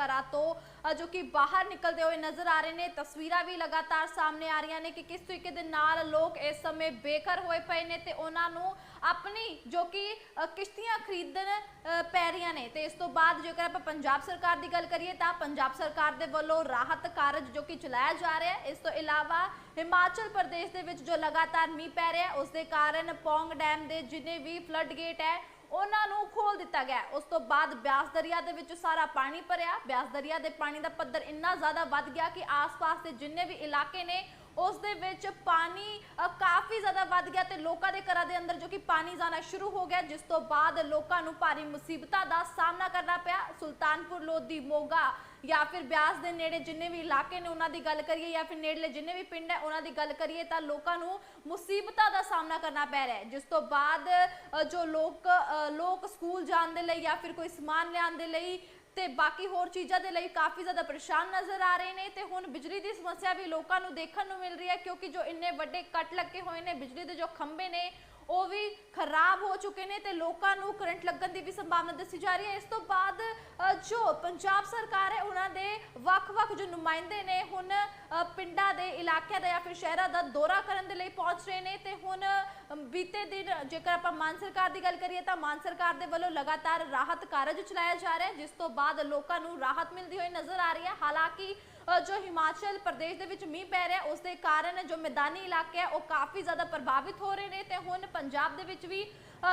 ਘਰਾਂ ਤੋਂ ਜੋ ਕਿ ਬਾਹਰ ਨਿਕਲਦੇ ਹੋਏ ਨਜ਼ਰ ਆ ਰਹੇ ਨੇ। ਤਸਵੀਰਾਂ ਵੀ ਲਗਾਤਾਰ ਸਾਹਮਣੇ ਆ ਰਹੀਆਂ ਨੇ ਕਿ ਕਿਸ ਤਰੀਕੇ ਦੇ ਨਾਲ ਲੋਕ ਇਸ ਸਮੇਂ ਬੇਘਰ ਹੋਏ ਪਏ ਨੇ ਤੇ ਉਹਨਾਂ ਨੂੰ ਆਪਣੀ ਜੋ ਕਿ ਕਿਸ਼ਤੀਆਂ ਖਰੀਦਣ ਪੈ ਰਹੀਆਂ ਨੇ। ਤੇ ਇਸ ਤੋਂ ਬਾਅਦ ਜੇਕਰ ਆਪਾਂ ਪੰਜਾਬ ਸਰਕਾਰ ਦੀ ਗੱਲ ਕਰੀਏ ਤਾਂ ਪੰਜਾਬ ਸਰਕਾਰ ਦੇ ਵੱਲੋਂ ਰਾਹਤ ਕਾਰਜ ਜੋ ਕਿ ਚਲਾਇਆ ਜਾ ਰਿਹਾ ਹੈ, ਇਸ ਤੋਂ ਇਲਾਵਾ ਹਿਮਾਚਲ ਪ੍ਰਦੇਸ਼ ਦੇ ਵਿੱਚ ਜੋ ਲਗਾਤਾਰ ਮੀਂਹ ਪੈ ਰਿਹਾ ਹੈ, ਉਸ ਦੇ ਕਾਰਨ ਪੌਂਗ ਡੈਮ ਦੇ ਜਿੰਨੇ ਵੀ ਫਲੱਡ ਗੇਟ ਹੈ ਉਹਨਾਂ ਨੂੰ ਖੋਲ ਦਿੱਤਾ ਗਿਆ। ਉਸ ਤੋਂ ਬਾਅਦ ਬਿਆਸ ਦਰਿਆ ਦੇ ਵਿੱਚ ਸਾਰਾ ਪਾਣੀ ਭਰਿਆ। ਬਿਆਸ ਦਰਿਆ ਦੇ ਪਾਣੀ ਦਾ ਪੱਧਰ ਇੰਨਾ ਜ਼ਿਆਦਾ ਵੱਧ ਗਿਆ ਕਿ ਆਸ-ਪਾਸ ਦੇ ਜਿੰਨੇ ਵੀ ਇਲਾਕੇ ਨੇ ਉਸ ਦੇ ਵਿੱਚ ਪਾਣੀ ਕਾਫੀ ਜ਼ਿਆਦਾ ਵੱਧ ਗਿਆ ਤੇ ਲੋਕਾਂ ਦੇ ਘਰਾਂ ਦੇ ਅੰਦਰ ਜੋ ਕਿ ਪਾਣੀ ਜਾਣਾ ਸ਼ੁਰੂ ਹੋ ਗਿਆ, ਜਿਸ ਤੋਂ ਬਾਅਦ ਲੋਕਾਂ ਨੂੰ ਭਾਰੀ ਮੁਸੀਬਤਾਂ ਦਾ ਸਾਹਮਣਾ ਕਰਨਾ ਪਿਆ। ਸੁਲਤਾਨਪੁਰ, ਲੋਧੀ, ਮੋਗਾ ਜਾਂ ਫਿਰ ਬਿਆਸ ਦੇ ਨੇੜੇ ਜਿੰਨੇ ਵੀ ਇਲਾਕੇ ਨੇ ਉਹਨਾਂ ਦੀ ਗੱਲ ਕਰੀਏ ਜਾਂ ਫਿਰ ਨੇੜਲੇ ਜਿੰਨੇ ਵੀ ਪਿੰਡ ਹੈ ਉਹਨਾਂ ਦੀ ਗੱਲ ਕਰੀਏ ਤਾਂ ਲੋਕਾਂ ਨੂੰ ਮੁਸੀਬਤਾਂ ਦਾ ਸਾਹਮਣਾ ਕਰਨਾ ਪੈ ਰਿਹਾ ਹੈ। ਜਿਸ ਤੋਂ ਬਾਅਦ ਜੋ ਲੋਕ ਲੋਕ ਸਕੂਲ ਜਾਣ ਦੇ ਲਈ ਜਾਂ ਫਿਰ ਕੋਈ ਸਮਾਨ ਲਿਆਉਣ ਦੇ ਲਈ ਤੇ ਬਾਕੀ ਹੋਰ ਚੀਜ਼ਾਂ ਦੇ ਲਈ ਕਾਫੀ ਜ਼ਿਆਦਾ ਪਰੇਸ਼ਾਨ ਨਜ਼ਰ ਆ ਰਹੇ ਨੇ ਤੇ ਹੁਣ ਬਿਜਲੀ ਦੀ ਸਮੱਸਿਆ ਵੀ ਲੋਕਾਂ ਨੂੰ ਦੇਖਣ ਨੂੰ ਮਿਲ ਰਹੀ ਹੈ ਕਿਉਂਕਿ ਜੋ ਇੰਨੇ ਵੱਡੇ ਕੱਟ ਲੱਗੇ ਹੋਏ ਨੇ, ਬਿਜਲੀ ਦੇ ਜੋ ਖੰਭੇ ਨੇ ਉਹ ਵੀ ਖਰਾਬ ਹੋ ਚੁੱਕੇ ਨੇ ਤੇ ਲੋਕਾਂ ਨੂੰ ਕਰੰਟ ਲੱਗਣ ਦੀ ਵੀ ਸੰਭਾਵਨਾ ਦੱਸੀ ਜਾ ਰਹੀ ਹੈ। ਇਸ ਤੋਂ ਬਾਅਦ ਜੋ ਪੰਜਾਬ ਸਰਕਾਰ ਹੈ, ਉਹਨਾਂ ਦੇ ਵੱਖ-ਵੱਖ ਜੋ ਨੁਮਾਇੰਦੇ ਨੇ, ਹੁਣ ਪਿੰਡਾਂ ਦੇ ਇਲਾਕਿਆਂ ਦਾ ਜਾਂ ਫਿਰ ਸ਼ਹਿਰਾਂ ਦਾ ਦੌਰਾ ਕਰਨ ਦੇ ਲਈ ਪਹੁੰਚ ਰਹੇ ਨੇ ਤੇ ਹੁਣ ਬੀਤੇ ਦਿਨ ਜੇਕਰ ਆਪਾਂ ਮਾਨ ਸਰਕਾਰ ਦੀ ਗੱਲ ਕਰੀਏ ਤਾਂ ਮਾਨ ਸਰਕਾਰ ਦੇ ਵੱਲੋਂ ਲਗਾਤਾਰ ਰਾਹਤ ਕਾਰਜ ਚਲਾਇਆ ਜਾ ਰਿਹਾ ਜਿਸ ਤੋਂ ਬਾਅਦ ਲੋਕਾਂ ਨੂੰ ਰਾਹਤ ਮਿਲਦੀ ਹੋਈ ਨਜ਼ਰ ਆ ਰਹੀ ਹੈ। ਹਾਲਾਂਕਿ ਜੋ ਹਿਮਾਚਲ ਪ੍ਰਦੇਸ਼ ਦੇ ਵਿੱਚ ਮੀਂਹ ਪੈ ਰਿਹਾ ਉਸ ਦੇ ਕਾਰਨ ਜੋ ਮੈਦਾਨੀ ਇਲਾਕੇ ਹੈ ਉਹ ਕਾਫੀ ਜ਼ਿਆਦਾ ਪ੍ਰਭਾਵਿਤ ਹੋ ਰਹੇ ਨੇ ਤੇ ਹੁਣ ਪੰਜਾਬ ਦੇ ਵਿੱਚ ਵੀ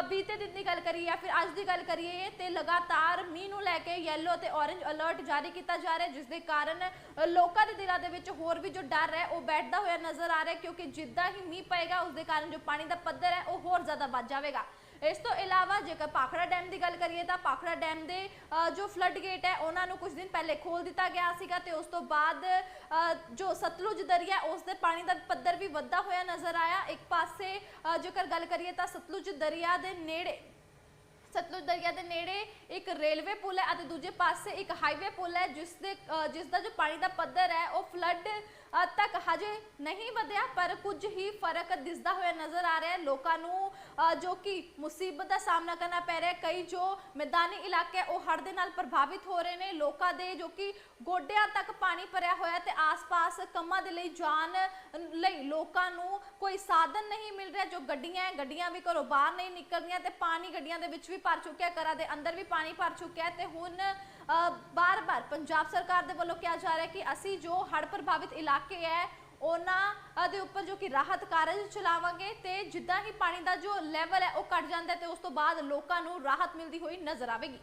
ਬੀਤੇ ਦਿਨ ਦੀ ਗੱਲ ਕਰੀਏ ਫਿਰ ਅੱਜ ਦੀ ਗੱਲ ਕਰੀਏ ਤੇ ਲਗਾਤਾਰ ਮੀਂਹ ਨੂੰ ਲੈ ਕੇ ਯੈਲੋ ਤੇ ਔਰੇਂਜ ਅਲਰਟ ਜਾਰੀ ਕੀਤਾ ਜਾ ਰਿਹਾ ਹੈ, ਜਿਸ ਦੇ ਕਾਰਨ ਲੋਕਾਂ ਦੇ ਦਿਲਾਂ ਦੇ ਵਿੱਚ ਹੋਰ ਵੀ ਜੋ ਡਰ ਹੈ ਉਹ ਬੈਠਦਾ ਹੋਇਆ ਨਜ਼ਰ ਆ ਰਿਹਾ ਕਿਉਂਕਿ ਜਿੱਦਾਂ ਹੀ ਮੀਂਹ ਪਏਗਾ ਉਸ ਦੇ ਕਾਰਨ ਜੋ ਪਾਣੀ ਦਾ ਪੱਧਰ ਹੈ ਉਹ ਹੋਰ ਜ਼ਿਆਦਾ ਵੱਧ ਜਾਵੇਗਾ। ਇਸ ਤੋਂ ਇਲਾਵਾ ਜੇਕਰ ਪਾਖੜਾ ਡੈਮ ਦੀ ਗੱਲ ਕਰੀਏ ਤਾਂ ਪਾਖੜਾ ਡੈਮ ਦੇ ਜੋ ਫਲੱਡ ਗੇਟ ਹੈ, ਉਹਨਾਂ ਨੂੰ ਕੁਝ ਦਿਨ ਪਹਿਲੇ ਖੋਲ ਦਿੱਤਾ ਗਿਆ ਸੀਗਾ ਤੇ ਉਸ ਤੋਂ ਬਾਅਦ ਜੋ ਸਤਲੁਜ ਦਰਿਆ ਉਸ ਦੇ ਪਾਣੀ ਦਾ ਪੱਧਰ ਵੀ ਵੱਧਦਾ ਹੋਇਆ ਨਜ਼ਰ ਆਇਆ। ਇੱਕ ਪਾਸੇ ਜੇਕਰ ਗੱਲ ਕਰੀਏ ਤਾਂ ਸਤਲੁਜ ਦਰਿਆ ਦੇ ਨੇੜੇ, ਸਤਲੁਜ ਦਰਿਆ ਦੇ ਨੇੜੇ ਇੱਕ ਰੇਲਵੇ ਪੁਲ ਹੈ ਅਤੇ ਦੂਜੇ ਪਾਸੇ ਇੱਕ ਹਾਈਵੇ ਪੁਲ ਹੈ, ਜਿਸ ਦੇ ਜਿਸ ਦਾ ਜੋ ਪਾਣੀ ਦਾ ਪੱਧਰ ਹੈ, ਉਹ ਫਲੱਡ ਤੱਕ ਹਜੇ ਨਹੀਂ ਵਧਿਆ, ਪਰ ਕੁਝ ਹੀ ਫ਼ਰਕ ਦਿਸਦਾ ਹੋਇਆ ਨਜ਼ਰ ਆ ਰਿਹਾ ਹੈ। ਲੋਕਾਂ ਨੂੰ ਜੋ ਕਿ ਮੁਸੀਬਤ ਦਾ ਸਾਹਮਣਾ ਕਰਨਾ ਪੈ ਰਿਹਾ ਕਈ ਜੋ ਮੈਦਾਨੀ ਇਲਾਕੇ ਉਹ ਹੜ੍ਹ ਦੇ ਨਾਲ ਪ੍ਰਭਾਵਿਤ ਹੋ ਰਹੇ ਨੇ। ਲੋਕਾਂ ਦੇ ਜੋ ਕਿ ਗੋਡਿਆਂ ਤੱਕ ਪਾਣੀ ਭਰਿਆ ਹੋਇਆ ਤੇ ਆਸ-ਪਾਸ ਕੰਮਾਂ ਦੇ ਲਈ ਜਾਣ ਲਈ ਲੋਕਾਂ ਨੂੰ ਕੋਈ ਸਾਧਨ ਨਹੀਂ ਮਿਲ ਰਿਹਾ। ਜੋ ਗੱਡੀਆਂ ਗੱਡੀਆਂ ਵੀ ਘਰੋਂ ਬਾਹਰ ਨਹੀਂ ਨਿਕਲਦੀਆਂ ਤੇ ਪਾਣੀ ਗੱਡੀਆਂ ਦੇ ਵਿੱਚ ਵੀ ਭਰ ਚੁੱਕਿਆ, ਘਰਾਂ ਦੇ ਅੰਦਰ ਵੀ ਪਾਣੀ ਭਰ ਚੁੱਕਿਆ ਹੈ ਤੇ ਹੁਣ ਬਾਰ-ਬਾਰ ਪੰਜਾਬ ਸਰਕਾਰ ਦੇ ਵੱਲੋਂ ਕਿਹਾ ਜਾ ਰਿਹਾ ਕਿ ਅਸੀਂ ਜੋ ਹੜ੍ਹ ਪ੍ਰਭਾਵਿਤ ਇਲਾਕੇ ਹੈ ਉਹਨਾਂ ਦੇ ਉੱਪਰ ਜੋ ਕਿ ਰਾਹਤ ਕਾਰਜ ਚਲਾਵਾਂਗੇ ਤੇ ਜਿੱਦਾਂ ਹੀ ਪਾਣੀ ਦਾ ਜੋ ਲੈਵਲ ਹੈ ਉਹ ਘਟ ਜਾਂਦਾ ਤੇ ਉਸ ਤੋਂ ਬਾਅਦ ਲੋਕਾਂ ਨੂੰ ਰਾਹਤ ਮਿਲਦੀ ਹੋਈ ਨਜ਼ਰ ਆਵੇਗੀ।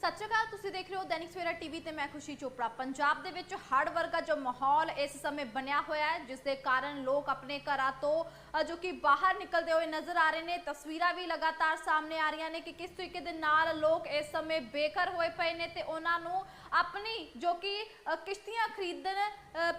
ਸਤਿ ਸ਼੍ਰੀ ਅਕਾਲ, ਤੁਸੀਂ ਦੇਖ ਰਹੇ ਹੋ ਦੈਨਿਕ ਸਵੇਰਾ ਟੀਵੀ ਤੇ ਮੈਂ ਖੁਸ਼ੀ ਚੋਪੜਾ। ਪੰਜਾਬ ਦੇ ਵਿੱਚ ਹੜ੍ਹ ਵਰਗਾ ਜੋ ਮਾਹੌਲ ਇਸ ਸਮੇਂ ਬਣਿਆ ਹੋਇਆ ਹੈ, ਜਿਸ ਦੇ ਕਾਰਨ ਲੋਕ ਆਪਣੇ ਘਰਾਂ ਤੋਂ ਜੋ ਕਿ ਬਾਹਰ ਨਿਕਲਦੇ ਹੋਏ ਨਜ਼ਰ ਆ ਰਹੇ ਨੇ, ਤਸਵੀਰਾਂ ਵੀ ਲਗਾਤਾਰ ਸਾਹਮਣੇ ਆ ਰਹੀਆਂ ਨੇ ਕਿ ਕਿਸ ਤਰੀਕੇ ਦੇ ਨਾਲ ਲੋਕ ਇਸ ਸਮੇਂ ਬੇਘਰ ਹੋਏ ਪਏ ਨੇ ਤੇ ਉਹਨਾਂ ਨੂੰ ਆਪਣੀ ਜੋ ਕਿ ਕਿਸ਼ਤੀਆਂ ਖਰੀਦਣ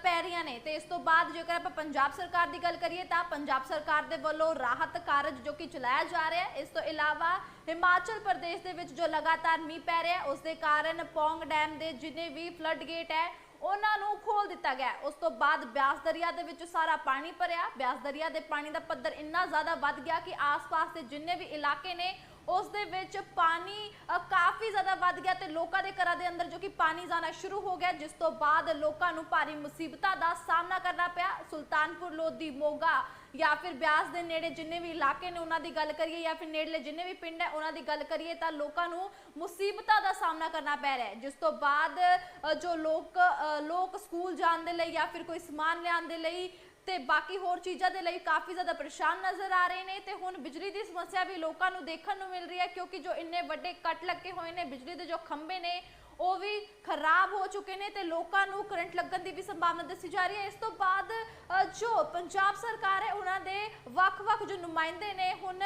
ਪੈ ਰਹੀਆਂ ਨੇ। ਤੇ ਇਸ ਤੋਂ ਬਾਅਦ ਜੇਕਰ ਆਪਾਂ ਪੰਜਾਬ ਸਰਕਾਰ ਦੀ ਗੱਲ ਕਰੀਏ ਤਾਂ ਪੰਜਾਬ ਸਰਕਾਰ ਦੇ ਵੱਲੋਂ ਰਾਹਤ ਕਾਰਜ ਜੋ ਕਿ ਚਲਾਇਆ ਜਾ ਰਿਹਾ ਹੈ, ਇਸ ਤੋਂ ਇਲਾਵਾ ਹਿਮਾਚਲ ਪ੍ਰਦੇਸ਼ ਦੇ ਵਿੱਚ ਜੋ ਲਗਾਤਾਰ ਮੀਂਹ ਪੈ ਰਿਹਾ ਹੈ, ਉਸ ਦੇ ਕਾਰਨ ਪੌਂਗ ਡੈਮ ਦੇ ਜਿੰਨੇ ਵੀ ਫਲੱਡ ਗੇਟ ਹੈ, ਉਹਨਾਂ ਨੂੰ ਖੋਲ ਦਿੱਤਾ ਗਿਆ ਉਸ ਤੋਂ ਬਾਅਦ ਬਿਆਸ ਦਰਿਆ ਦੇ ਵਿੱਚ ਸਾਰਾ ਪਾਣੀ ਭਰਿਆ। ਬਿਆਸ ਦਰਿਆ ਦੇ ਪਾਣੀ ਦਾ ਪੱਧਰ ਇੰਨਾ ਜ਼ਿਆਦਾ ਵੱਧ ਗਿਆ ਕਿ ਆਸ-ਪਾਸ ਦੇ ਜਿੰਨੇ ਵੀ ਇਲਾਕੇ ਨੇ ਉਸ ਦੇ ਵਿੱਚ ਪਾਣੀ ਕਾਫੀ ਜ਼ਿਆਦਾ ਵੱਧ ਗਿਆ ਤੇ ਲੋਕਾਂ ਦੇ ਘਰਾਂ ਦੇ ਅੰਦਰ ਜੋ ਕਿ ਪਾਣੀ ਜਾਣਾ ਸ਼ੁਰੂ ਹੋ ਗਿਆ, ਜਿਸ ਤੋਂ ਬਾਅਦ ਲੋਕਾਂ ਨੂੰ ਭਾਰੀ ਮੁਸੀਬਤਾਂ ਦਾ ਸਾਹਮਣਾ ਕਰਨਾ ਪਿਆ। ਸੁਲਤਾਨਪੁਰ, ਲੋਧੀ, ਮੋਗਾ ਜਾਂ ਫਿਰ ਬਿਆਸ ਦੇ ਨੇੜੇ ਜਿੰਨੇ ਵੀ ਇਲਾਕੇ ਨੇ ਉਹਨਾਂ ਦੀ ਗੱਲ ਕਰੀਏ ਜਾਂ ਫਿਰ ਨੇੜਲੇ ਜਿੰਨੇ ਵੀ ਪਿੰਡ ਹੈ ਉਹਨਾਂ ਦੀ ਗੱਲ ਕਰੀਏ ਤਾਂ ਲੋਕਾਂ ਨੂੰ ਮੁਸੀਬਤਾਂ ਦਾ ਸਾਹਮਣਾ ਕਰਨਾ ਪੈ ਰਿਹਾ ਹੈ। ਜਿਸ ਤੋਂ ਬਾਅਦ ਜੋ ਲੋਕ ਲੋਕ ਸਕੂਲ ਜਾਣ ਦੇ ਲਈ ਜਾਂ ਫਿਰ ਕੋਈ ਸਮਾਨ ਲਿਆਉਣ ਦੇ ਲਈ ਤੇ ਬਾਕੀ ਹੋਰ ਚੀਜ਼ਾਂ ਦੇ ਲਈ ਕਾਫੀ ਜ਼ਿਆਦਾ ਪਰੇਸ਼ਾਨ ਨਜ਼ਰ ਆ ਰਹੇ ਨੇ ਤੇ ਹੁਣ ਬਿਜਲੀ ਦੀ ਸਮੱਸਿਆ ਵੀ ਲੋਕਾਂ ਨੂੰ ਦੇਖਣ ਨੂੰ ਮਿਲ ਰਹੀ ਹੈ ਕਿਉਂਕਿ ਜੋ ਇੰਨੇ ਵੱਡੇ ਕੱਟ ਲੱਗੇ ਹੋਏ ਨੇ, ਬਿਜਲੀ ਦੇ ਜੋ ਖੰਭੇ ਨੇ, ਉਹ ਵੀ ਖਰਾਬ ਹੋ ਚੁੱਕੇ ਨੇ ਤੇ ਲੋਕਾਂ ਨੂੰ ਕਰੰਟ ਲੱਗਣ ਦੀ ਵੀ ਸੰਭਾਵਨਾ ਦੱਸੀ ਜਾ ਰਹੀ ਹੈ। ਇਸ ਤੋਂ ਬਾਅਦ ਜੋ ਪੰਜਾਬ ਸਰਕਾਰ ਹੈ, ਉਹਨਾਂ ਦੇ ਵੱਖ-ਵੱਖ ਜੋ ਨੁਮਾਇੰਦੇ ਨੇ, ਹੁਣ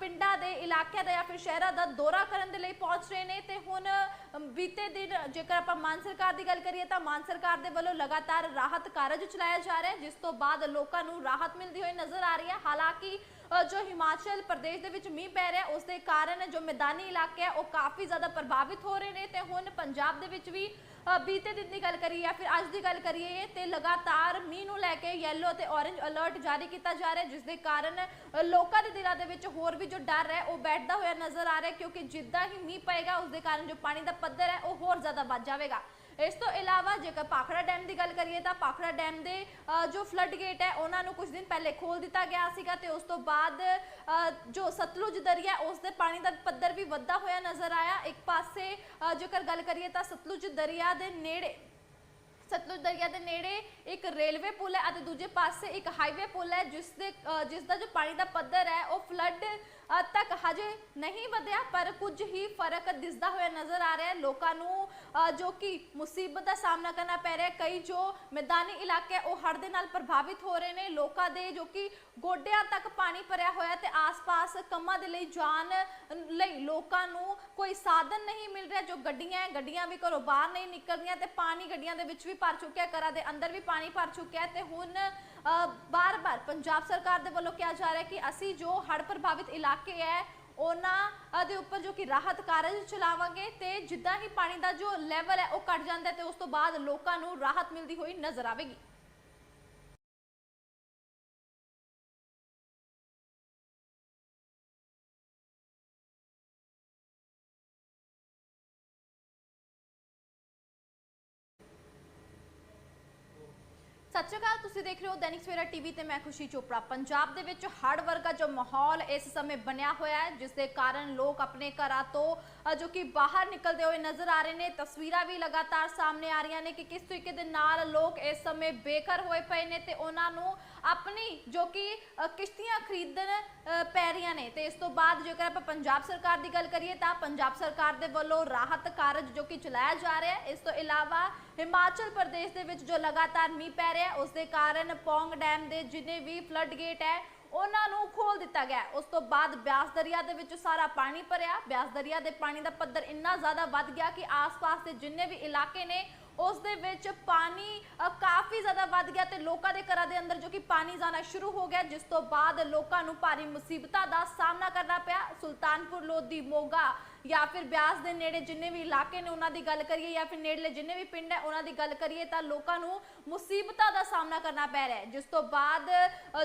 ਪਿੰਡਾਂ ਦੇ ਇਲਾਕਿਆਂ ਦਾ ਜਾਂ ਫਿਰ ਸ਼ਹਿਰਾਂ ਦਾ ਦੌਰਾ ਕਰਨ ਦੇ ਲਈ ਪਹੁੰਚ ਰਹੇ ਨੇ ਤੇ ਹੁਣ ਬੀਤੇ ਦਿਨ, ਜੇਕਰ ਆਪਾਂ ਮਾਨ ਸਰਕਾਰ ਦੀ ਗੱਲ ਕਰੀਏ ਤਾਂ ਮਾਨ ਸਰਕਾਰ ਦੇ ਵੱਲੋਂ ਲਗਾਤਾਰ ਰਾਹਤ ਕਾਰਜ ਚਲਾਇਆ ਜਾ ਰਿਹਾ ਹੈ, ਜਿਸ ਤੋਂ ਬਾਅਦ ਲੋਕਾਂ ਨੂੰ ਰਾਹਤ ਮਿਲਦੀ ਹੋਈ ਨਜ਼ਰ ਆ ਰਹੀ ਹੈ। ਹਾਲਾਂਕਿ ਜੋ ਹਿਮਾਚਲ ਪ੍ਰਦੇਸ਼ ਦੇ ਵਿੱਚ ਮੀਂਹ ਪੈ ਰਿਹਾ, ਉਸ ਦੇ ਕਾਰਨ ਜੋ ਮੈਦਾਨੀ ਇਲਾਕੇ ਹੈ, ਉਹ ਕਾਫੀ ਜ਼ਿਆਦਾ ਪ੍ਰਭਾਵਿਤ ਹੋ ਰਹੇ ਨੇ ਤੇ ਹੁਣ ਪੰਜਾਬ ਦੇ ਵਿੱਚ ਵੀ ਬੀਤੇ ਦਿਨ ਦੀ ਗੱਲ ਕਰੀਏ ਜਾਂ ਫਿਰ ਅੱਜ ਦੀ ਗੱਲ ਕਰੀਏ ਤੇ ਲਗਾਤਾਰ ਮੀਂਹ ਨੂੰ ਲੈ ਕੇ ਯੈਲੋ ਤੇ ਔਰੇਂਜ ਅਲਰਟ ਜਾਰੀ ਕੀਤਾ ਜਾ ਰਿਹਾ ਜਿਸ ਦੇ ਕਾਰਨ ਲੋਕਾਂ ਦੇ ਦਿਲਾਂ ਦੇ ਵਿੱਚ ਹੋਰ ਵੀ ਜੋ ਡਰ ਹੈ, ਉਹ ਬੈਠਦਾ ਹੋਇਆ ਨਜ਼ਰ ਆ ਰਿਹਾ, ਕਿਉਂਕਿ ਜਿੱਦਾਂ ਹੀ ਮੀਂਹ ਪਏਗਾ ਉਸ ਦੇ ਕਾਰਨ ਜੋ ਪਾਣੀ ਦਾ ਪੱਧਰ ਹੈ, ਉਹ ਹੋਰ ਜ਼ਿਆਦਾ ਵੱਧ ਜਾਵੇਗਾ। ਇਸ ਤੋਂ ਇਲਾਵਾ ਜੇਕਰ ਪਾਖੜਾ ਡੈਮ ਦੀ ਗੱਲ ਕਰੀਏ ਤਾਂ ਪਾਖੜਾ ਡੈਮ ਦੇ ਜੋ ਫਲੱਡ ਗੇਟ ਹੈ, ਉਹਨਾਂ ਨੂੰ ਕੁਝ ਦਿਨ ਪਹਿਲੇ ਖੋਲ ਦਿੱਤਾ ਗਿਆ ਸੀਗਾ ਤੇ ਉਸ ਤੋਂ ਬਾਅਦ ਜੋ ਸਤਲੁਜ ਦਰਿਆ ਉਸ ਦੇ ਪਾਣੀ ਦਾ ਪੱਧਰ ਵੀ ਵੱਧਦਾ ਹੋਇਆ ਨਜ਼ਰ ਆਇਆ। ਇੱਕ ਪਾਸੇ ਜੇਕਰ ਗੱਲ ਕਰੀਏ ਤਾਂ ਸਤਲੁਜ ਦਰਿਆ ਦੇ ਨੇੜੇ ਸਤਲੁਜ ਦਰਿਆ ਦੇ ਨੇੜੇ ਇੱਕ ਰੇਲਵੇ ਪੁਲ ਹੈ ਅਤੇ ਦੂਜੇ ਪਾਸੇ ਇੱਕ ਹਾਈਵੇ ਪੁਲ ਹੈ ਜਿਸ ਦੇ ਅ, ਜਿਸ ਦਾ ਜੋ ਪਾਣੀ ਦਾ ਪੱਧਰ ਹੈ ਉਹ ਫਲੱਡ ਤੱਕ ਹਜੇ ਨਹੀਂ ਵਧਿਆ ਪਰ ਕੁਝ ਹੀ ਫ਼ਰਕ ਦਿਸਦਾ ਹੋਇਆ ਨਜ਼ਰ ਆ ਰਿਹਾ ਹੈ। ਲੋਕਾਂ ਨੂੰ ਜੋ ਕਿ ਮੁਸੀਬਤ ਦਾ ਸਾਹਮਣਾ ਕਰਨਾ ਪੈ ਰਿਹਾ ਹੈ ਕਈ ਜੋ ਮੈਦਾਨੀ ਇਲਾਕੇ ਉਹ ਹੜ੍ਹ ਦੇ ਨਾਲ ਪ੍ਰਭਾਵਿਤ ਹੋ ਰਹੇ ਨੇ। ਲੋਕਾਂ ਦੇ ਜੋ ਕਿ ਗੋਡਿਆਂ ਤੱਕ ਪਾਣੀ ਭਰਿਆ ਹੋਇਆ ਤੇ ਆਸ-ਪਾਸ ਕੰਮਾਂ ਦੇ ਲਈ ਜਾਣ ਲਈ ਲੋਕਾਂ ਨੂੰ ਕੋਈ ਸਾਧਨ ਨਹੀਂ ਮਿਲ ਰਿਹਾ। ਜੋ ਗੱਡੀਆਂ ਗੱਡੀਆਂ ਵੀ ਘਰੋਂ ਬਾਹਰ ਨਹੀਂ ਨਿਕਲਦੀਆਂ ਤੇ ਪਾਣੀ ਗੱਡੀਆਂ ਦੇ ਵਿੱਚ ਵੀ ਭਰ ਚੁੱਕਿਆ, ਘਰਾਂ ਦੇ ਅੰਦਰ ਵੀ ਪਾਣੀ ਭਰ ਚੁੱਕਿਆ ਤੇ ਹੁਣ ਬਾਰ-ਬਾਰ ਪੰਜਾਬ ਸਰਕਾਰ ਦੇ ਵੱਲੋਂ ਕਿਹਾ ਜਾ ਰਿਹਾ ਕਿ ਅਸੀਂ ਜੋ ਹੜ੍ਹ ਪ੍ਰਭਾਵਿਤ ਇਲਾਕੇ ਹੈ, ਉਹਨਾਂ ਦੇ ਉੱਪਰ ਜੋ ਕਿ ਰਾਹਤ ਕਾਰਜ ਚਲਾਵਾਂਗੇ ਤੇ ਜਿੱਦਾਂ ਹੀ ਪਾਣੀ ਦਾ ਜੋ ਲੈਵਲ ਹੈ ਉਹ ਘਟ ਜਾਂਦਾ ਹੈ ਤੇ ਉਸ ਤੋਂ ਬਾਅਦ ਲੋਕਾਂ ਨੂੰ ਰਾਹਤ ਮਿਲਦੀ ਹੋਈ ਨਜ਼ਰ ਆਵੇਗੀ। ਸਤਿ ਸ਼੍ਰੀ ਅਕਾਲ, ਤੁਸੀਂ ਦੇਖ ਰਹੇ ਹੋ ਦੈਨਿਕ ਸਵੇਰਾ ਟੀਵੀ ਤੇ ਮੈਂ ਖੁਸ਼ੀ ਚੋਪੜਾ। ਪੰਜਾਬ ਦੇ ਵਿੱਚ ਹੜ੍ਹ ਵਰਗਾ ਜੋ ਮਾਹੌਲ ਇਸ ਸਮੇਂ ਬਣਿਆ ਹੋਇਆ ਹੈ, ਜਿਸ ਦੇ ਕਾਰਨ ਲੋਕ ਆਪਣੇ ਘਰਾਂ ਤੋਂ ਜੋ ਕਿ ਬਾਹਰ ਨਿਕਲਦੇ ਹੋਏ ਨਜ਼ਰ ਆ ਰਹੇ ਨੇ, ਤਸਵੀਰਾਂ ਵੀ ਲਗਾਤਾਰ ਸਾਹਮਣੇ ਆ ਰਹੀਆਂ ਨੇ ਕਿ ਕਿਸ ਤਰੀਕੇ ਦੇ ਨਾਲ ਲੋਕ ਇਸ ਸਮੇਂ ਬੇਘਰ ਹੋਏ ਪਏ ਨੇ ਤੇ ਉਹਨਾਂ ਨੂੰ ਆਪਣੀ ਜੋ ਕਿ ਅ, ਕਿਸ਼ਤੀਆਂ ਖਰੀਦਣ ਅ, ਪੈ ਰਹੀਆਂ ਨੇ ਤੇ ਇਸ ਤੋਂ ਬਾਅਦ ਜੇਕਰ ਆਪਾਂ ਪੰਜਾਬ ਸਰਕਾਰ ਦੀ ਗੱਲ ਕਰੀਏ ਤਾਂ ਪੰਜਾਬ ਸਰਕਾਰ ਦੇ ਵੱਲੋਂ ਰਾਹਤ ਕਾਰਜ ਜੋ ਕਿ ਚਲਾਇਆ ਜਾ ਰਿਹਾ ਹੈ ਇਸ ਤੋਂ ਇਲਾਵਾ ਹਿਮਾਚਲ ਪ੍ਰਦੇਸ਼ ਦੇ ਵਿੱਚ ਜੋ ਲਗਾਤਾਰ ਮੀਂਹ ਪੈ ਰਿਹਾ ਹੈ ਉਸ ਦੇ ਕਾਰਨ ਪੌਂਗ ਡੈਮ ਦੇ ਜਿੰਨੇ ਵੀ ਫਲੱਡ ਗੇਟ ਹੈ ਉਹਨਾਂ ਨੂੰ ਖੋਲ ਦਿੱਤਾ ਗਿਆ ਹੈ। ਉਸ ਤੋਂ ਬਾਅਦ ਬਿਆਸ ਦਰਿਆ ਦੇ ਵਿੱਚ ਸਾਰਾ ਪਾਣੀ ਭਰਿਆ ਬਿਆਸ ਦਰਿਆ ਦੇ ਪਾਣੀ ਦਾ ਪੱਧਰ ਇੰਨਾ ਜ਼ਿਆਦਾ ਵੱਧ ਗਿਆ ਕਿ ਆਸ-ਪਾਸ ਦੇ ਜਿੰਨੇ ਵੀ ਇਲਾਕੇ ਨੇ ਉਸ ਦੇ ਵਿੱਚ ਪਾਣੀ ਕਾਫੀ ਜ਼ਿਆਦਾ ਵੱਧ ਗਿਆ ਤੇ ਲੋਕਾਂ ਦੇ ਘਰਾਂ ਦੇ ਅੰਦਰ ਜੋ ਕਿ ਪਾਣੀ ਜਾਣਾ ਸ਼ੁਰੂ ਹੋ ਗਿਆ, ਜਿਸ ਤੋਂ ਬਾਅਦ ਲੋਕਾਂ ਨੂੰ ਭਾਰੀ ਮੁਸੀਬਤਾਂ ਦਾ ਸਾਹਮਣਾ ਕਰਨਾ ਪਿਆ। ਸੁਲਤਾਨਪੁਰ, ਲੋਧੀ, ਮੋਗਾ ਜਾਂ ਫਿਰ ਬਿਆਸ ਦੇ ਨੇੜੇ ਜਿੰਨੇ ਵੀ ਇਲਾਕੇ ਨੇ ਉਹਨਾਂ ਦੀ ਗੱਲ ਕਰੀਏ ਜਾਂ ਫਿਰ ਨੇੜਲੇ ਜਿੰਨੇ ਵੀ ਪਿੰਡ ਹੈ ਉਹਨਾਂ ਦੀ ਗੱਲ ਕਰੀਏ ਤਾਂ ਲੋਕਾਂ ਨੂੰ ਮੁਸੀਬਤਾਂ ਦਾ ਸਾਹਮਣਾ ਕਰਨਾ ਪੈ ਰਿਹਾ ਹੈ। ਜਿਸ ਤੋਂ ਬਾਅਦ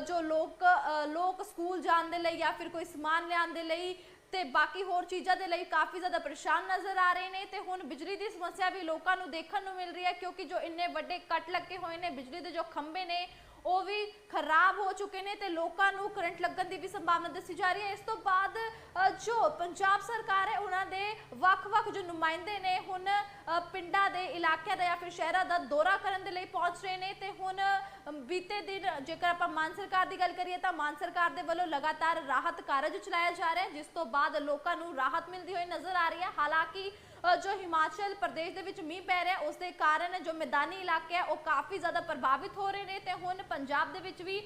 ਜੋ ਲੋਕ ਲੋਕ ਸਕੂਲ ਜਾਣ ਦੇ ਲਈ ਜਾਂ ਫਿਰ ਕੋਈ ਸਮਾਨ ਲਿਆਉਣ ਦੇ ਲਈ ਤੇ ਬਾਕੀ ਹੋਰ ਚੀਜ਼ਾਂ ਦੇ ਲਈ ਕਾਫੀ ਜ਼ਿਆਦਾ ਪਰੇਸ਼ਾਨ ਨਜ਼ਰ ਆ ਰਹੇ ਨੇ ਤੇ ਹੁਣ ਬਿਜਲੀ ਦੀ ਸਮੱਸਿਆ ਵੀ ਲੋਕਾਂ ਨੂੰ ਦੇਖਣ ਨੂੰ ਮਿਲ ਰਹੀ ਹੈ ਕਿਉਂਕਿ ਜੋ ਇੰਨੇ ਵੱਡੇ ਕੱਟ ਲੱਗੇ ਹੋਏ ਨੇ, ਬਿਜਲੀ ਦੇ ਜੋ ਖੰਭੇ ਨੇ, ਉਹ ਵੀ ਖਰਾਬ ਹੋ ਚੁੱਕੇ ਨੇ ਤੇ ਲੋਕਾਂ ਨੂੰ ਕਰੰਟ ਲੱਗਣ ਦੀ ਵੀ ਸੰਭਾਵਨਾ ਦੱਸੀ ਜਾ ਰਹੀ ਹੈ। ਇਸ ਤੋਂ ਬਾਅਦ ਜੋ ਪੰਜਾਬ ਸਰਕਾਰ ਹੈ, ਉਹਨਾਂ ਦੇ ਵੱਖ-ਵੱਖ ਜੋ ਨੁਮਾਇੰਦੇ ਨੇ, ਹੁਣ ਪਿੰਡਾਂ ਦੇ ਇਲਾਕਿਆਂ ਦਾ ਜਾਂ ਫਿਰ ਸ਼ਹਿਰਾਂ ਦਾ ਦੌਰਾ ਕਰਨ ਦੇ ਲਈ ਪਹੁੰਚ ਰਹੇ ਨੇ ਤੇ ਹੁਣ ਬੀਤੇ ਦਿਨ ਜੇਕਰ ਆਪਾਂ ਮਾਨ ਸਰਕਾਰ ਦੀ ਗੱਲ ਕਰੀਏ ਤਾਂ ਮਾਨ ਸਰਕਾਰ ਦੇ ਵੱਲੋਂ ਲਗਾਤਾਰ ਰਾਹਤ ਕਾਰਜ ਚਲਾਇਆ ਜਾ ਰਿਹਾ ਹੈ, ਜਿਸ ਤੋਂ ਬਾਅਦ ਲੋਕਾਂ ਨੂੰ ਰਾਹਤ ਮਿਲਦੀ ਹੋਈ ਨਜ਼ਰ ਆ ਰਹੀ ਹੈ। ਹਾਲਾਂਕਿ ਜੋ ਹਿਮਾਚਲ ਪ੍ਰਦੇਸ਼ ਦੇ ਵਿੱਚ ਮੀਂਹ ਪੈ ਰਿਹਾ ਉਸ ਦੇ ਕਾਰਨ ਜੋ ਮੈਦਾਨੀ ਇਲਾਕੇ ਹੈ, ਉਹ ਕਾਫੀ ਜ਼ਿਆਦਾ ਪ੍ਰਭਾਵਿਤ ਹੋ ਰਹੇ ਨੇ ਤੇ ਹੁਣ ਪੰਜਾਬ ਦੇ ਵਿੱਚ ਵੀ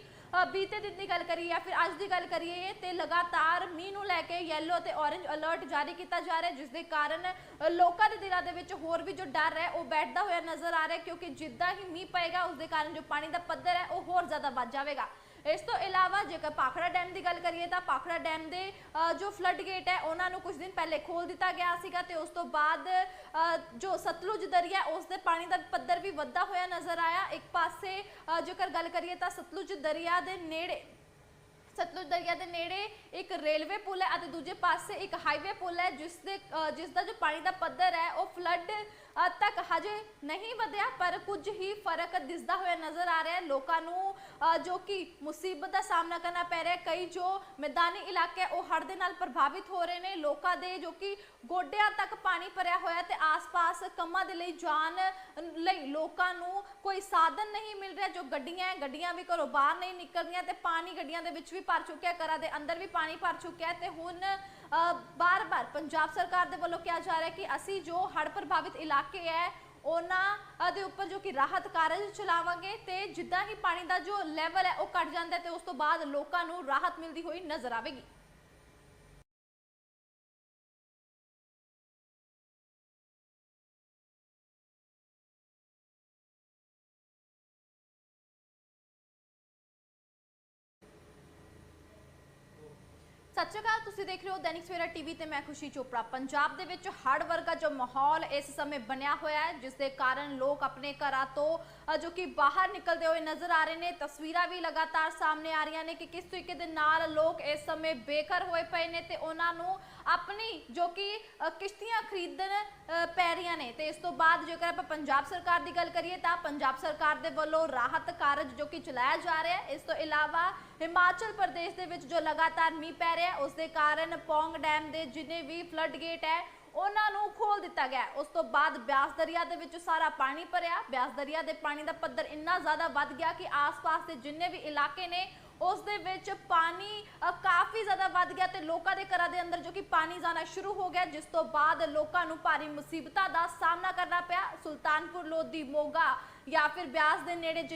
ਬੀਤੇ ਦਿਨ ਦੀ ਗੱਲ ਕਰੀਏ ਜਾਂ ਫਿਰ ਅੱਜ ਦੀ ਗੱਲ ਕਰੀਏ ਤੇ ਲਗਾਤਾਰ ਮੀਂਹ ਨੂੰ ਲੈ ਕੇ ਯੈਲੋ ਤੇ ਔਰੇਂਜ ਅਲਰਟ ਜਾਰੀ ਕੀਤਾ ਜਾ ਰਿਹਾ ਜਿਸ ਦੇ ਕਾਰਨ ਲੋਕਾਂ ਦੇ ਦਿਲਾਂ ਦੇ ਵਿੱਚ ਹੋਰ ਵੀ ਜੋ ਡਰ ਹੈ, ਉਹ ਬੈਠਦਾ ਹੋਇਆ ਨਜ਼ਰ ਆ ਰਿਹਾ ਕਿਉਂਕਿ ਜਿੱਦਾਂ ਹੀ ਮੀਂਹ ਪਏਗਾ ਉਸ ਦੇ ਕਾਰਨ ਜੋ ਪਾਣੀ ਦਾ ਪੱਧਰ ਹੈ, ਉਹ ਹੋਰ ਜ਼ਿਆਦਾ ਵੱਧ ਜਾਵੇਗਾ। ਇਸ ਤੋਂ ਇਲਾਵਾ ਜੇਕਰ ਪਾਖੜਾ ਡੈਮ ਦੀ ਗੱਲ ਕਰੀਏ ਤਾਂ ਪਾਖੜਾ ਡੈਮ ਦੇ ਜੋ ਫਲੱਡ ਗੇਟ ਹੈ, ਉਹਨਾਂ ਨੂੰ ਕੁਝ ਦਿਨ ਪਹਿਲੇ ਖੋਲ ਦਿੱਤਾ ਗਿਆ ਸੀਗਾ ਤੇ ਉਸ ਤੋਂ ਬਾਅਦ ਜੋ ਸਤਲੁਜ ਦਰਿਆ ਉਸ ਦੇ ਪਾਣੀ ਦਾ ਪੱਧਰ ਵੀ ਵੱਧਦਾ ਹੋਇਆ ਨਜ਼ਰ ਆਇਆ। ਇੱਕ ਪਾਸੇ ਜੇਕਰ ਗੱਲ ਕਰੀਏ ਤਾਂ ਸਤਲੁਜ ਦਰਿਆ ਦੇ ਨੇੜੇ, ਸਤਲੁਜ ਦਰਿਆ ਦੇ ਨੇੜੇ ਇੱਕ ਰੇਲਵੇ ਪੁਲ ਹੈ ਅਤੇ ਦੂਜੇ ਪਾਸੇ ਇੱਕ ਹਾਈਵੇ ਪੁਲ ਹੈ, ਜਿਸ ਦੇ ਜਿਸ ਦਾ ਜੋ ਪਾਣੀ ਦਾ ਪੱਧਰ ਹੈ, ਉਹ ਫਲੱਡ ਤੱਕ ਹਜੇ ਨਹੀਂ ਵਧਿਆ, ਪਰ ਕੁਝ ਹੀ ਫ਼ਰਕ ਦਿਸਦਾ ਹੋਇਆ ਨਜ਼ਰ ਆ ਰਿਹਾ ਹੈ। ਲੋਕਾਂ ਨੂੰ ਜੋ ਕਿ ਮੁਸੀਬਤ ਦਾ ਸਾਹਮਣਾ ਕਰਨਾ ਪੈ ਰਿਹਾ ਕਈ ਜੋ ਮੈਦਾਨੀ ਇਲਾਕੇ ਹੈ, ਉਹ ਹੜ੍ਹ ਦੇ ਨਾਲ ਪ੍ਰਭਾਵਿਤ ਹੋ ਰਹੇ ਨੇ। ਲੋਕਾਂ ਦੇ ਜੋ ਕਿ ਗੋਡਿਆਂ ਤੱਕ ਪਾਣੀ ਭਰਿਆ ਹੋਇਆ ਤੇ ਆਸ-ਪਾਸ ਕੰਮਾਂ ਦੇ ਲਈ ਜਾਣ ਲਈ ਲੋਕਾਂ ਨੂੰ ਕੋਈ ਸਾਧਨ ਨਹੀਂ ਮਿਲ ਰਿਹਾ। ਜੋ ਗੱਡੀਆਂ ਹੈ ਗੱਡੀਆਂ ਵੀ ਘਰੋਂ ਬਾਹਰ ਨਹੀਂ ਨਿਕਲਦੀਆਂ ਤੇ ਪਾਣੀ ਗੱਡੀਆਂ ਦੇ ਵਿੱਚ ਵੀ ਭਰ ਚੁੱਕਿਆ ਘਰਾਂ ਦੇ ਅੰਦਰ ਵੀ ਪਾਣੀ ਭਰ ਚੁੱਕਿਆ ਤੇ ਹੁਣ ਅ, ਬਾਰ-ਬਾਰ ਪੰਜਾਬ ਸਰਕਾਰ ਦੇ ਵੱਲੋਂ ਕਿਹਾ ਜਾ ਰਿਹਾ ਕਿ ਅਸੀਂ ਜੋ ਹੜ੍ਹ ਪ੍ਰਭਾਵਿਤ ਇਲਾਕੇ ਹੈ ਉਹਨਾਂ ਦੇ ਉੱਪਰ ਜੋ ਕਿ ਰਾਹਤ ਕਾਰਜ ਚਲਾਵਾਂਗੇ ਤੇ ਜਿੱਦਾਂ ਹੀ ਪਾਣੀ ਦਾ ਜੋ ਲੈਵਲ ਹੈ ਉਹ ਘਟ ਜਾਂਦਾ ਹੈ ਤੇ ਉਸ ਤੋਂ ਬਾਅਦ ਲੋਕਾਂ ਨੂੰ ਰਾਹਤ ਮਿਲਦੀ ਹੋਈ ਨਜ਼ਰ ਆਵੇਗੀ। ਸਤਿ ਸ਼੍ਰੀ ਅਕਾਲ, ਤੁਸੀਂ ਦੇਖ ਰਹੇ ਹੋ ਦੈਨਿਕ ਸਵੇਰਾ ਟੀਵੀ ਤੇ ਮੈਂ ਖੁਸ਼ੀ ਚੋਪੜਾ। ਪੰਜਾਬ ਦੇ ਵਿੱਚ ਹੜ੍ਹ ਵਰਗਾ ਜੋ ਮਾਹੌਲ ਇਸ ਸਮੇਂ ਬਣਿਆ ਹੋਇਆ ਹੈ, ਜਿਸ ਦੇ ਕਾਰਨ ਲੋਕ ਆਪਣੇ ਘਰਾਂ ਤੋਂ ਜੋ ਕਿ ਬਾਹਰ ਨਿਕਲਦੇ ਹੋਏ ਨਜ਼ਰ ਆ ਰਹੇ ਨੇ, ਤਸਵੀਰਾਂ ਵੀ ਲਗਾਤਾਰ ਸਾਹਮਣੇ ਆ ਰਹੀਆਂ ਨੇ ਕਿ ਕਿਸ ਤਰੀਕੇ ਦੇ ਨਾਲ ਲੋਕ ਇਸ ਸਮੇਂ ਬੇਘਰ ਹੋਏ ਪਏ ਨੇ ਤੇ ਉਹਨਾਂ ਨੂੰ ਆਪਣੀ ਜੋ ਕਿ ਕਿਸ਼ਤੀਆਂ ਖਰੀਦਣ ਪੈ ਰਹੀਆਂ ਨੇ। ਤੇ ਇਸ ਤੋਂ ਬਾਅਦ ਜੇਕਰ ਆਪਾਂ ਪੰਜਾਬ ਸਰਕਾਰ ਦੀ ਗੱਲ ਕਰੀਏ ਤਾਂ ਪੰਜਾਬ ਸਰਕਾਰ ਦੇ ਵੱਲੋਂ ਰਾਹਤ ਕਾਰਜ ਜੋ ਕਿ ਚਲਾਇਆ ਜਾ ਰਿਹਾ ਹੈ, ਇਸ ਤੋਂ ਇਲਾਵਾ ਹਿਮਾਚਲ ਪ੍ਰਦੇਸ਼ ਦੇ ਵਿੱਚ ਜੋ ਲਗਾਤਾਰ ਮੀਂਹ ਪੈ ਰਿਹਾ ਹੈ, ਉਸ ਦੇ ਕਾਰਨ ਪੌਂਗ ਡੈਮ ਦੇ ਜਿੰਨੇ ਵੀ ਫਲੱਡ ਗੇਟ ਹੈ, ਉਹਨਾਂ ਨੂੰ ਖੋਲ ਦਿੱਤਾ ਗਿਆ ਉਸ ਤੋਂ ਬਾਅਦ ਬਿਆਸ ਦਰਿਆ ਦੇ ਵਿੱਚ ਸਾਰਾ ਪਾਣੀ ਭਰਿਆ। ਬਿਆਸ ਦਰਿਆ ਦੇ ਪਾਣੀ ਦਾ ਪੱਧਰ ਇੰਨਾ ਜ਼ਿਆਦਾ ਵੱਧ ਗਿਆ ਕਿ ਆਸ-ਪਾਸ ਦੇ ਜਿੰਨੇ ਵੀ ਇਲਾਕੇ ਨੇ, ਉਸ ਦੇ ਵਿੱਚ ਪਾਣੀ ਕਾਫੀ ਜ਼ਿਆਦਾ ਵੱਧ ਗਿਆ ਤੇ ਲੋਕਾਂ ਦੇ ਘਰਾਂ ਦੇ ਅੰਦਰ ਜੋ ਕਿ ਪਾਣੀ ਜਾਣਾ ਸ਼ੁਰੂ ਹੋ ਗਿਆ, ਜਿਸ ਤੋਂ ਬਾਅਦ ਲੋਕਾਂ ਨੂੰ ਭਾਰੀ ਮੁਸੀਬਤਾਂ ਦਾ ਸਾਹਮਣਾ ਕਰਨਾ ਪਿਆ। ਸੁਲਤਾਨਪੁਰ, ਲੋਧੀ, ਮੋਗਾ ਜਾਂ ਫਿਰ ਬਿਆਸ ਦੇ ਨੇੜੇ ਜਿੰਨੇ